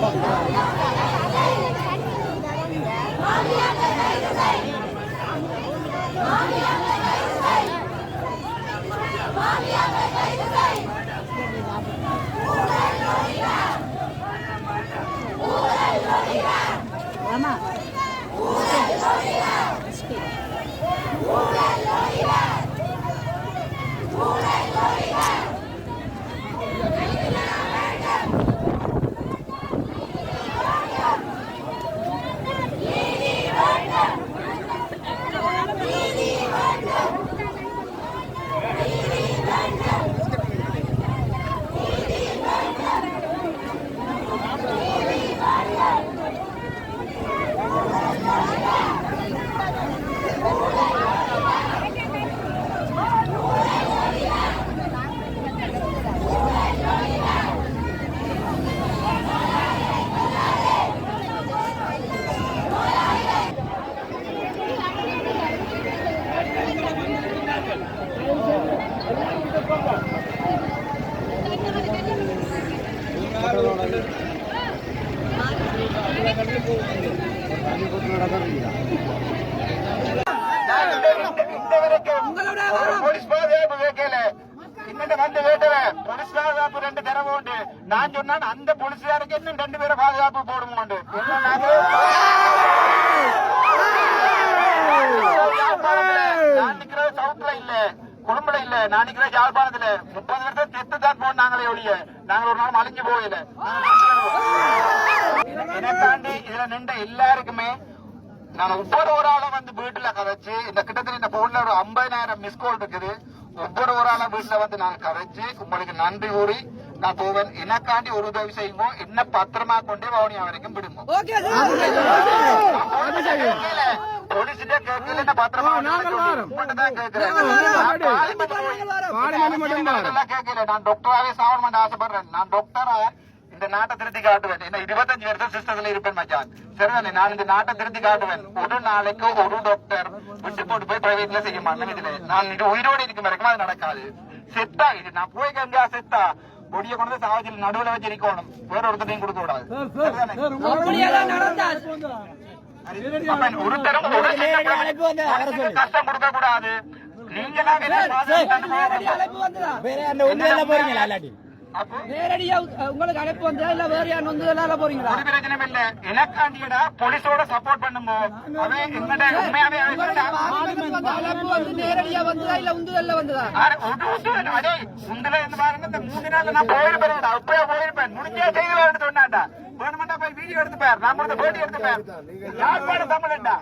Allah. நான் சொன்னான் அந்த போலீஸ்காருக்கு இன்னும் ரெண்டு பேரும் பாதுகாப்பு போடும் உண்டு நான் நிக்கிறது சவுத்துல இல்ல குடும்பல இல்ல. நான் நிக்கிறது யாழ்ப்பாணத்துல. முப்பது வருஷம் செத்து தான் போனாங்களே ஒழிய நாங்க ஒரு நாள் மலிஞ்சு போயில எனக்காண்டி இதுல நின்ற எல்லாருக்குமே நான் ஒவ்வொரு ஒரு ஆளும் வந்து வீட்டுல கதைச்சு இந்த கிட்டத்தட்ட இந்த போன்ல ஒரு ஐம்பதாயிரம் மிஸ் கால் இருக்குது. ஒவ்வொரு ஒரு ஆளும் வீட்டுல வந்து நான் கதைச்சு உங்களுக்கு நன்றி கூறி நான் போவேன். எனக்காண்டி ஒரு உதவி செய்யுமோ என்ன பத்திரமா கொண்டே வவுனியா வரைக்கும் விடுமோ போலீஸ்கிட்ட கேட்கல. என்ன பத்திரமா கேட்கிறேன். நான் பார்லிமெண்ட் போய் அதெல்லாம் கேட்கல நான் டாக்டராவே சாவணும் ஆசைப்படுறேன். நான் டாக்டரா இந்த நாட்டை திருத்தி காட்டுவேன். என்ன இருபத்தஞ்சு வருஷம் சிஸ்டத்துல இருப்பேன் மச்சான். சரிதானே நான் இந்த நாட்டை திருத்தி காட்டுவேன். ஒரு நாளைக்கு ஒரு டாக்டர் விட்டு போட்டு போய் பிரைவேட்ல செய்ய மாட்டேன் இதுல நான் இது உயிரோடு இருக்கும் வரைக்கும் அது நடக்காது. செத்தா இது. நான் போய் கங்கா செத்தா பொடிய கொண்டு சாவச்சில் நடுவுல வச்சு இருக்கணும் வேற ஒருத்தரையும் கொடுக்க கூடாது. ஒருத்தரும் கஷ்டம் கொடுக்க கூடாது. வேற அந்த உண்மையில போறீங்களா இல்லாட்டி நேரடியா உங்களுக்கு அழைப்பு வந்ததா இல்ல வேற யாரும் வந்து விளையாட போறீங்களா ஒரு பிரச்சனையும் இல்ல எனக்காண்டியடா போலீஸோட சப்போர்ட் பண்ணுமோ அவன் எங்கட உண்மையாவே அழைப்பு வந்து நேரடியா வந்ததா இல்ல உந்துதல்ல வந்ததா இருந்து பாருங்க இந்த மூணு நான் அப்பயே போயிருப்பேன் வேணுமெண்டா போய் வீடியோ எடுத்து பார் நான் போட்டி எடுத்து பார்